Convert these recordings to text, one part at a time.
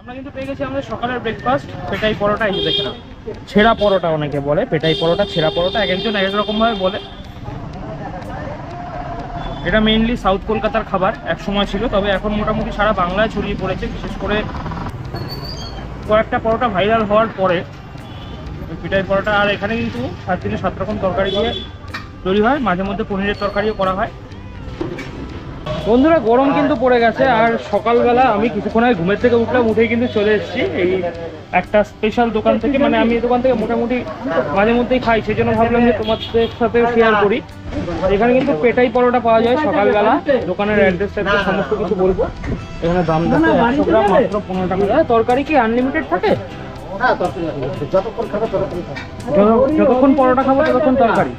আমরা কিন্তু পেয়ে গেছি আমাদের সকালের ব্রেকফাস্ট পেটাই পরোটা, এই দেখে নাও। ছেঁড়া পরোটা অনেকে বলে, পেটাই পরোটা, ছেঁড়া পরোটা, এক একজন এক এক রকম ভাবে বলে। এটা মেইনলি সাউথ কলকাতার খাবার এক সময় ছিল, তবে এখন মোটামুটি সারা বাংলায় ছড়িয়ে পড়েছে, বিশেষ করে কয়েকটা পরোটা ভাইরাল হওয়ার পরে পিঠাই পরোটা, আর এখানে কিন্তু সাত দিনে সাত রকম তরকারি দিয়ে তৈরি হয় মাঝে মধ্যে পনিরের তরকারিও করা হয়। বন্ধুরা গরম কিন্তু পড়ে গেছে আর সকালবেলা আমি কিছুক্ষণ আগে ঘুমের থেকে উঠলাম উঠেই কিন্তু চলে এসেছি এই একটা স্পেশাল দোকান থেকে। মানে আমি এই দোকান থেকে মোটামুটি মাঝে মধ্যেই খাই সেই জন্য ভাবলাম যে তোমাদের সাথে শেয়ার করি। এখানে কিন্তু পেটাই পরোটা পাওয়া যায় সকালবেলা দোকানের অ্যাড্রেস সমস্ত কিছু বলব। এখানে দাম একশো গ্রাম মাত্র পনেরো টাকা। তরকারি কি আনলিমিটেড থাকে? হ্যাঁ তরকারি যতক্ষণ খাবে ততক্ষণ যতক্ষণ পরোটা খাব ততক্ষণ তরকারি।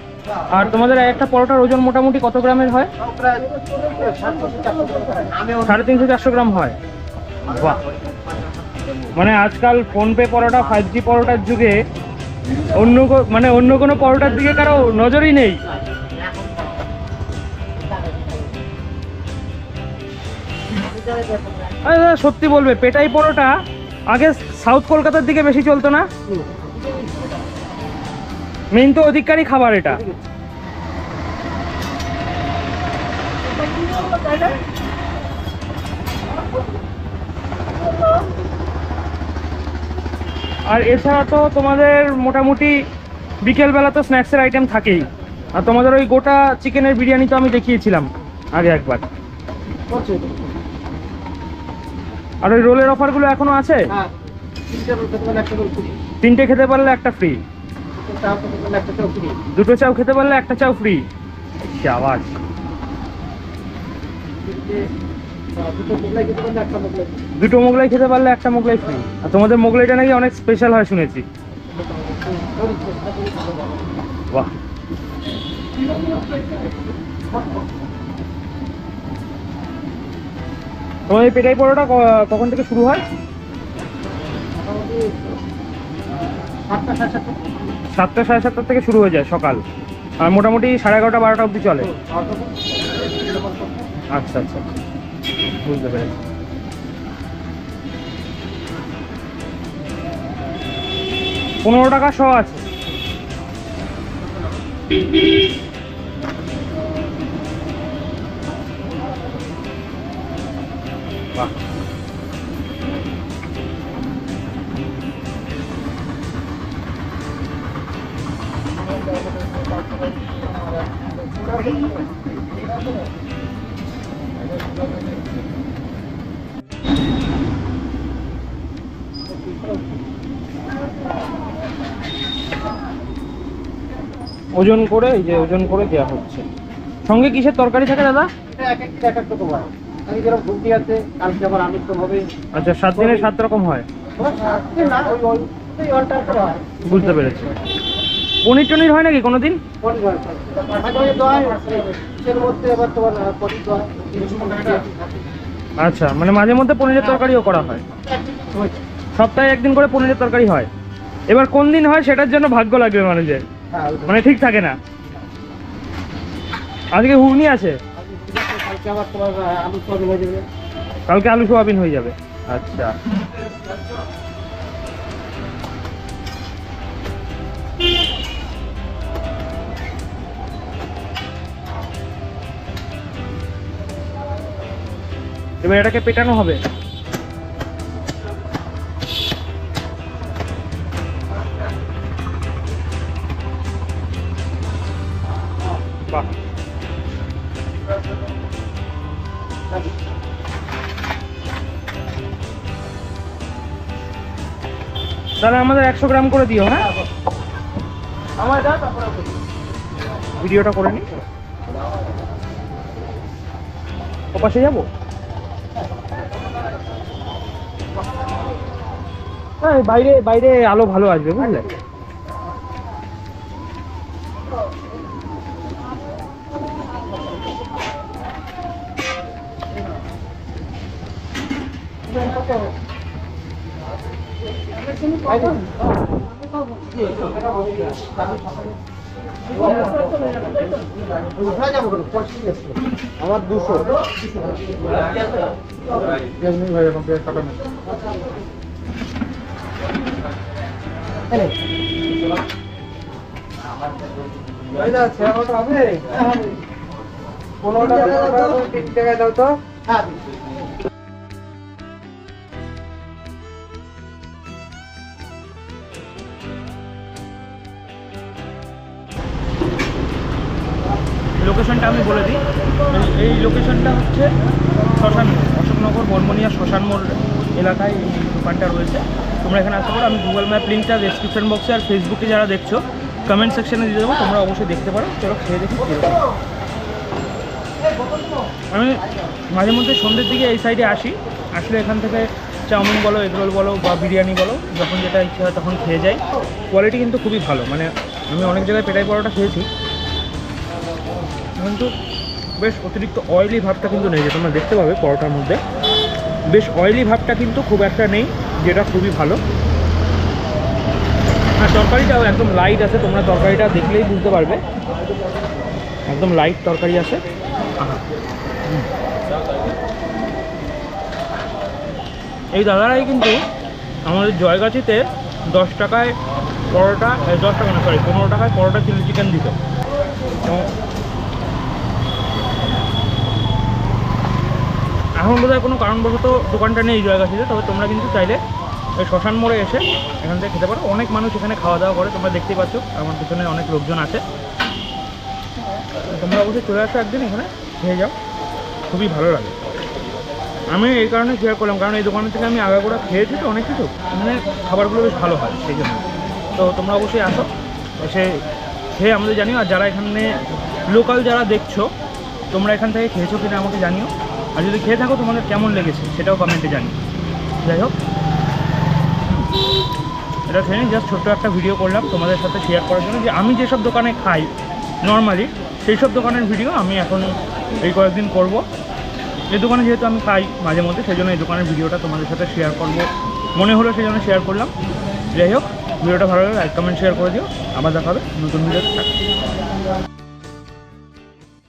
আর তোমাদের একটা পরোটার ওজন মোটামুটি কত গ্রামের হয়। সাড়ে তিনশো চারশো গ্রাম হয়। বাহ। মানে আজকাল ফোনপে পরোটা ফাইভ জি পরোটার যুগে অন্য মানে অন্য কোনো পরোটার দিকে কারও নজরই নেই। সত্যি বলবে, পেটাই পরোটা আগে সাউথ কলকাতার দিকে বেশি চলতো না? মেইন তো অধিকারী খাবার এটা। আর এছাড়া তো তোমাদের মোটামুটি বিকেলবেলা তো স্ন্যাক্সের আইটেম থাকেই। আর তোমাদের ওই গোটা চিকেনের বিরিয়ানি তো আমি দেখিয়েছিলাম আগে একবার। আর ওই রোলের অফারগুলো এখনও আছে? হ্যাঁ তিনটে খেতে পারলে একটা ফ্রি দুটো চাও খেতে পারলে একটা চাও ফ্রি তিনটে দুটো মোগলাই খেতে পারলে একটা মোগলাই ফ্রি আর তোমাদের মোগলাইটা নাকি অনেক স্পেশাল হয় শুনেছি। বাহ। তোমার এই পেটাই পরোটা কখন থেকে শুরু হয়? সাতটা সাড়ে সাতটা থেকে শুরু হয়ে যায় সকাল। আর মোটামুটি সাড়ে এগারোটা, বারোটা অবধি চলে। আচ্ছা আচ্ছা। বুঝতে পেরেছি। পনেরো টাকা শ আছে। বাহ। ওজন করে এই যে ওজন করে দেওয়া হচ্ছে। সঙ্গে কিসের তরকারি থাকে দাদা? এটা এক একটা এক এক রকম হয় আমি যেরকম ঘুমটি আছে কালকে আবার আমিষ তো হবে। আচ্ছা সাত দিনে সাত রকম হয়। বুঝতে পেরেছি। পনির টনির হয় নাকি পনির দোয়া আচ্ছা মানে মাঝে মধ্যে পনিরের তরকারিও করা হয়। সপ্তাহে একদিন করে পনিরের তরকারি হয়। এবার কোন দিন হয় সেটার জন্য ভাগ্য লাগবে মানুষের। মানে ঠিক থাকে না। আজকে ঘুগনি আছে? কালকে আলু সোয়াবিন হয়ে যাবে। আচ্ছা। এবার এটাকে পেটানো হবে। বাহ। তাহলে আমাদের একশো গ্রাম করে দিও হ্যাঁ। ভিডিওটা করে নি? ও পাশে যাব? হ্যাঁ বাইরে বাইরে আলো ভালো আসবে বুঝলে বাইরে? আমার দুশো। ভাই এখন কাটা পনেরো টাকা টাকায় দাও তো। হ্যাঁ লোকেশনটা আমি বলে দিই। এই- লোকেশনটা হচ্ছে শ্মশান, অশোকনগর বর্মনিয়া শ্মশান মোড় এলাকায় এই দোকানটা রয়েছে। তোমরা এখানে আসতে পারো। আমি গুগল ম্যাপ লিঙ্কটা ডেসক্রিপশন বক্সে আর ফেসবুকে যারা দেখছ কমেন্ট সেকশনে দিয়ে দেবো। তোমরা অবশ্যই দেখতে পারো। চলো খেয়ে দেখি। আমি মাঝে মধ্যে সন্ধ্যের দিকে এই সাইডে আসি। আসলে এখান থেকে চাউমিন বলো, এগরোল বলো বা বিরিয়ানি বলো, যখন যেটা ইচ্ছে হয় তখন খেয়ে যাই। কোয়ালিটি কিন্তু খুবই ভালো। মানে আমি অনেক জায়গায় পেটাই পরোটা খেয়েছি। কিন্তু বেশ অতিরিক্ত অয়েলি ভাবটা কিন্তু নেই, যে তোমরা দেখতে পাবে পরোটার মধ্যে। বেশ অয়েলি ভাবটা কিন্তু খুব একটা নেই, যেটা খুবই ভালো। আর তরকারিটাও একদম লাইট আছে, তোমরা তরকারিটা দেখলেই বুঝতে পারবে। একদম লাইট তরকারি আছে। এই দাদারাই কিন্তু আমাদের জয়গাছিতে দশ টাকায় পরোটা দশ টাকা না সরি পনেরো টাকায় পরোটা চিলি চিকেন দিত। এখন বোধহয় কোনো কারণবশত দোকানটা নেই জয়গাছিতে তবে তোমরা কিন্তু চাইলে ওই শ্মশান মোড়ে এসে এখান থেকে খেতে পারো। অনেক মানুষ এখানে খাওয়া দাওয়া করে, তোমরা দেখতেই পাচ্ছ, আমার পিছনে অনেক লোকজন আছে। তোমরা অবশ্যই চলে আসো একদিন এখানে, খেয়ে যাও, খুবই ভালো লাগে। আমি এই কারণে শেয়ার করলাম, কারণ এই দোকান থেকে আমি আগাগোড়া খেয়েছি তো, অনেক কিছু। মানে খাবারগুলো বেশ ভালো হয়, সেই জন্য। তো তোমরা অবশ্যই আসো, এসে খেয়ে আমাদের জানিও, আর যারা এখানে লোকাল যারা দেখছ তোমরা এখান থেকে খেয়েছো কিনা আমাকে জানিও। আর যদি খেয়ে থাকো, তোমাদের কেমন লেগেছে সেটাও কমেন্টে জানিও। যাই হোক। এটা ট্রেনে জাস্ট ছোট্ট একটা ভিডিও করলাম তোমাদের সাথে শেয়ার করার জন্য যে আমি যেসব দোকানে খাই নর্মালি সেই সব দোকানের ভিডিও আমি এখন এই কয়েকদিন করব। এই দোকানে যেহেতু আমি খাই মাঝে মধ্যে, সেই জন্য এই দোকানের ভিডিওটা তোমাদের সাথে শেয়ার করব। মনে হলো সেই জন্য শেয়ার করলাম। যাই হোক ভিডিওটা ভালো লাগলে লাইক কমেন্ট শেয়ার করে দিও। আবার দেখাবে নতুন ভিডিও